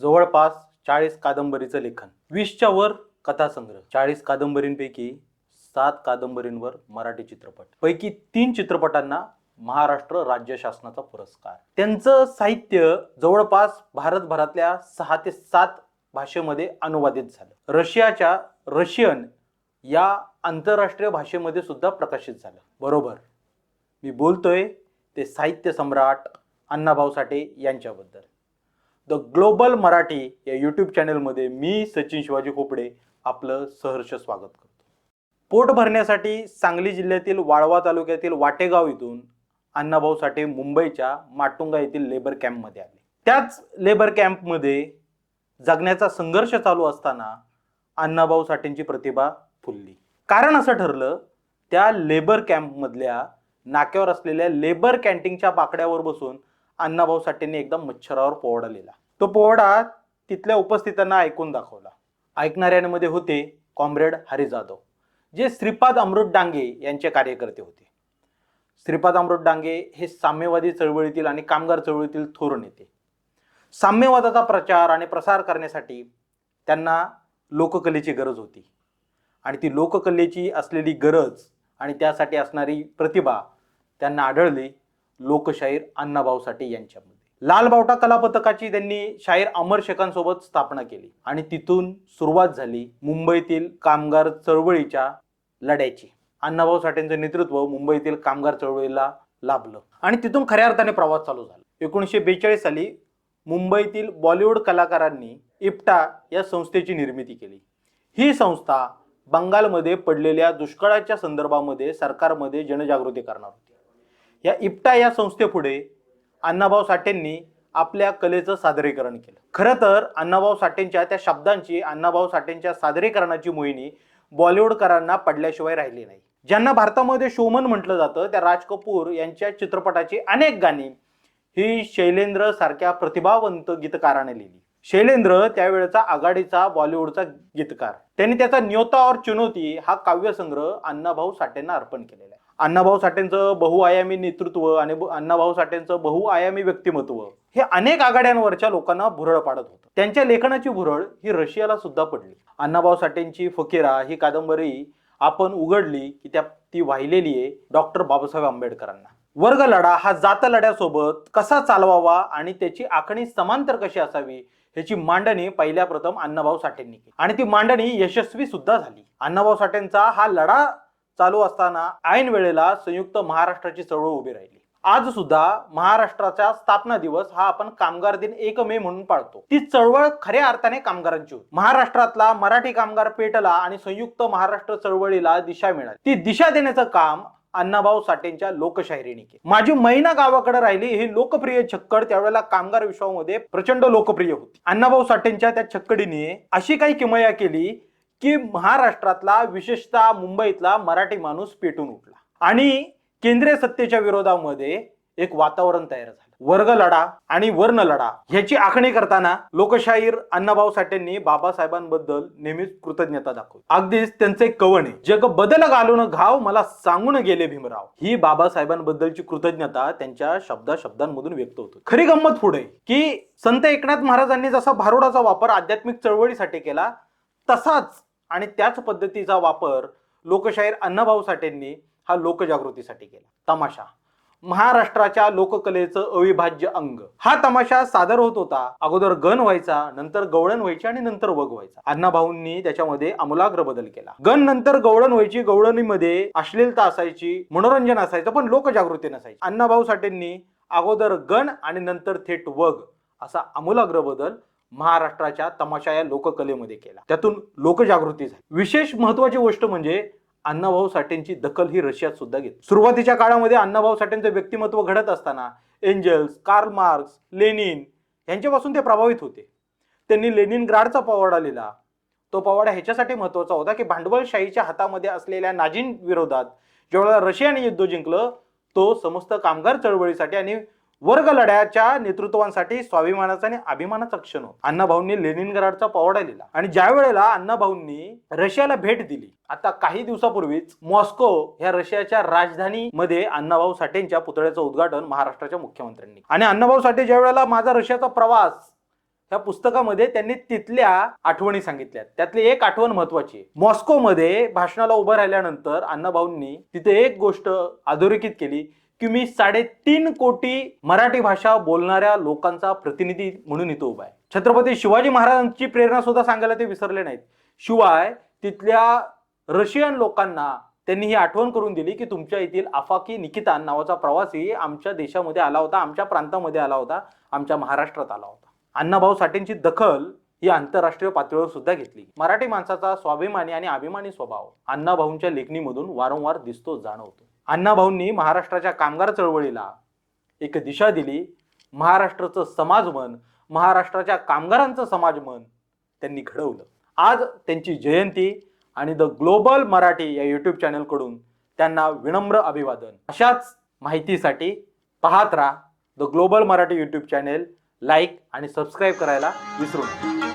जवळपास चाळीस कादंबरीचं लेखन. वीसच्या वर कथासंग्रह. चाळीस कादंबरींपैकी सात कादंबरींवर मराठी चित्रपट. पैकी तीन चित्रपटांना महाराष्ट्र राज्य शासनाचा पुरस्कार. त्यांचं साहित्य जवळपास भारतभरातल्या सहा ते सात भाषेमध्ये अनुवादित झालं. रशियाच्या रशियन या आंतरराष्ट्रीय भाषेमध्ये सुद्धा प्रकाशित झालं. बरोबर. मी बोलतोय ते साहित्य सम्राट अण्णाभाऊ साठे यांच्याबद्दल. द ग्लोबल मराठी या यूट्यूब चॅनलमध्ये मी सचिन शिवाजी खोपडे आपलं सहर्ष स्वागत करतो. पोट भरण्यासाठी सांगली जिल्ह्यातील वाळवा तालुक्यातील वाटेगाव इथून अण्णाभाऊ साठे मुंबईच्या माटुंगा येथील लेबर कॅम्पमध्ये आले. त्याच लेबर कॅम्पमध्ये जगण्याचा संघर्ष चालू असताना अण्णाभाऊ साठेंची प्रतिभा फुलली. कारण असं ठरलं त्या लेबर कॅम्पमधल्या नाक्यावर असलेल्या लेबर कॅन्टीनच्या बाकड्यावर बसून अण्णाभाऊ साठेंनी एकदा मच्छरावर पोवाडा लिहिला. तो पोवाडा तिथल्या उपस्थितांना ऐकून दाखवला. ऐकणाऱ्यांमध्ये होते कॉम्रेड हरी जाधव जे श्रीपाद अमृत डांगे यांचे कार्यकर्ते होते. श्रीपाद अमृत डांगे हे साम्यवादी चळवळीतील आणि कामगार चळवळीतील थोर नेते. साम्यवादाचा प्रचार आणि प्रसार करण्यासाठी त्यांना लोककलेची गरज होती. आणि ती लोककलेची असलेली गरज आणि त्यासाठी असणारी प्रतिभा त्यांना आढळली. लोकशाहीर अण्णाभाऊ साठे यांच्यामध्ये. लालबावटा कला पथकाची त्यांनी शाहीर अमर शेखांसोबत स्थापना केली आणि तिथून सुरुवात झाली मुंबईतील कामगार चळवळीच्या लढ्याची. अण्णाभाऊ साठेंचं नेतृत्व मुंबईतील कामगार चळवळीला लाभलं आणि तिथून खऱ्या अर्थाने प्रवास चालू झाला. एकोणीसशे बेचाळीस साली मुंबईतील बॉलिवूड कलाकारांनी इप्टा या संस्थेची निर्मिती केली. ही संस्था बंगालमध्ये पडलेल्या दुष्काळाच्या संदर्भामध्ये सरकारमध्ये जनजागृती करणार होती. या इप्टा या संस्थेपुढे अण्णाभाऊ साठेंनी आपल्या कलेचं सादरीकरण केलं. खरं तर अण्णाभाऊ साठेंच्या त्या शब्दांची अण्णाभाऊ साठेंच्या सादरीकरणाची मोहिनी बॉलिवूडकरांना पडल्याशिवाय राहिली नाही. ज्यांना भारतामध्ये शोमन म्हटलं जातं त्या राज कपूर यांच्या चित्रपटाची अनेक गाणी ही शैलेंद्र सारख्या प्रतिभावंत गीतकाराने लिहिली. शैलेंद्र त्यावेळेचा आघाडीचा बॉलिवूडचा गीतकार. त्यांनी त्याचा न्योता और चुनौती हा काव्यसंग्रह अण्णाभाऊ साठेंना अर्पण केलेला आहे. अण्णाभाऊ साठेंचं बहुआयामी नेतृत्व आणि ब- अण्णाभाऊ साठेंचं बहुआयामी व्यक्तिमत्व हे अनेक आघाड्यांवरच्या लोकांना भुरळ पाडत होतं. त्यांच्या लेखनाची भुरळ ही रशियाला सुद्धा पडली. अण्णाभाऊ साठेंची फकीरा ही कादंबरी आपण उघडली की त्या ती वाहिलेली आहे डॉक्टर बाबासाहेब आंबेडकरांना. वर्ग लढा हा जात लढ्यासोबत कसा चालवावा आणि त्याची आखणी समांतर कशी असावी ह्याची मांडणी पहिल्या प्रथम अण्णाभाऊ साठेंनी केली. आणि ती मांडणी यशस्वी सुद्धा झाली. अण्णाभाऊ साठेंचा हा लढा चालू असताना ऐन वेळेला संयुक्त महाराष्ट्राची चळवळ उभी राहिली. आज सुद्धा महाराष्ट्राचा स्थापना दिवस हा आपण कामगार दिन एक मे म्हणून पाळतो. ती चळवळ खऱ्या अर्थाने कामगारांची होती. महाराष्ट्रातला मराठी कामगार पेटला आणि संयुक्त महाराष्ट्र चळवळीला दिशा मिळाली. ती दिशा देण्याचं काम अण्णाभाऊ साठेंच्या लोकशाहिरीने केली. माझी मैना गावाकडे राहिली ही लोकप्रिय छक्कड त्यावेळेला कामगार विश्वामध्ये प्रचंड लोकप्रिय होती. अण्णाभाऊ साठेंच्या त्या छक्कडीने अशी काही किमया केली की महाराष्ट्रातला विशेषतः मुंबईतला मराठी माणूस पेटून उठला. आणि केंद्रीय सत्तेच्या विरोधामध्ये एक वातावरण तयार झालं. वर्ग लढा आणि वर्ण लढा ह्याची आखणी करताना लोकशाहीर अण्णाभाऊ साठेंनी बाबासाहेबांबद्दल नेहमीच कृतज्ञता दाखवली. अगदीच त्यांचे कवणे जग बदल घालून घाव मला सांगून गेले भीमराव. ही बाबासाहेबांबद्दलची कृतज्ञता त्यांच्या शब्दा शब्दांमधून व्यक्त होतो. खरी गंमत पुढे की संत एकनाथ महाराजांनी जसा भारुडाचा वापर आध्यात्मिक चळवळीसाठी केला तसाच आणि त्याच पद्धतीचा वापर लोकशाहीर अण्णाभाऊ साठेंनी हा लोकजागृतीसाठी केला. तमाशा. महाराष्ट्राच्या लोककलेचं अविभाज्य अंग. हा तमाशा सादर होत होता. अगोदर गण व्हायचा नंतर गवळण व्हायची आणि नंतर वग व्हायचा. अण्णाभाऊंनी त्याच्यामध्ये आमूलाग्र बदल केला. गण नंतर गवळण व्हायची गवळणीमध्ये अश्लीलता असायची मनोरंजन असायचं पण लोकजागृती नसायची. अण्णाभाऊ साठेंनी अगोदर गण आणि नंतर थेट वग असा आमूलाग्र बदल महाराष्ट्राच्या तमाशा या लोककलेमध्ये केला. त्यातून लोकजागृती झाली. विशेष महत्वाची गोष्ट म्हणजे अण्णाभाऊ साठेंची दखल ही रशियात सुद्धा घेतली सुरुवातीच्या काळामध्ये अण्णाभाऊ साठेंचं व्यक्तिमत्व घडत असताना एंजल्स कार्ल मार्क्स लेनिन यांच्यापासून ते प्रभावित होते. त्यांनी लेनिन ग्राडचा पवाडा लिहिला. तो पवाडा ह्याच्यासाठी महत्त्वाचा होता की भांडवलशाहीच्या हातामध्ये असलेल्या नाजीन विरोधात ज्यावेळेला रशियाने युद्ध जिंकलं तो समस्त कामगार चळवळीसाठी आणि वर्ग लढ्याच्या नेतृत्वांसाठी स्वाभिमानाचा आणि अभिमानाचा क्षण होता. अण्णाभाऊंनी लेनिनग्राडचा पवाडा लिहिला आणि ज्या वेळेला अण्णाभाऊंनी रशियाला भेट दिली आता काही दिवसापूर्वीच मॉस्को ह्या रशियाच्या राजधानीमध्ये अण्णाभाऊ साठेंच्या पुतळ्याचं उद्घाटन महाराष्ट्राच्या मुख्यमंत्र्यांनी. आणि अण्णाभाऊ साठे ज्या वेळेला माझा रशियाचा प्रवास ह्या पुस्तकामध्ये त्यांनी तिथल्या आठवणी सांगितल्या. त्यातली एक आठवण महत्वाची आहे. मॉस्कोमध्ये भाषणाला उभं राहिल्यानंतर अण्णाभाऊंनी तिथे एक गोष्ट अधोरेखित केली की मी साडेतीन कोटी मराठी भाषा बोलणाऱ्या लोकांचा प्रतिनिधी म्हणून इथं उभा आहे. छत्रपती शिवाजी महाराजांची प्रेरणा सुद्धा सांगायला ते विसरले नाहीत. शिवाय तिथल्या रशियन लोकांना त्यांनी ही आठवण करून दिली की तुमच्या येथील आफाकी निकितान नावाचा प्रवासी आमच्या देशामध्ये आला होता आमच्या प्रांतामध्ये आला होता आमच्या महाराष्ट्रात आला होता. अण्णाभाऊ साठेंची दखल ही आंतरराष्ट्रीय पातळीवर सुद्धा घेतली. मराठी माणसाचा स्वाभिमानी आणि अभिमानी स्वभाव अण्णाभाऊंच्या लेखणीमधून वारंवार दिसतो जाणवतो. अण्णाभाऊंनी महाराष्ट्राच्या कामगार चळवळीला एक दिशा दिली. महाराष्ट्राचं समाजमन महाराष्ट्राच्या कामगारांचं समाजमन त्यांनी घडवलं. आज त्यांची जयंती आणि द ग्लोबल मराठी या यूट्यूब चॅनलकडून त्यांना विनम्र अभिवादन. अशाच माहितीसाठी पाहत राहा the global Marathi YouTube channel like आणि सबस्क्राईब करायला विसरू नका.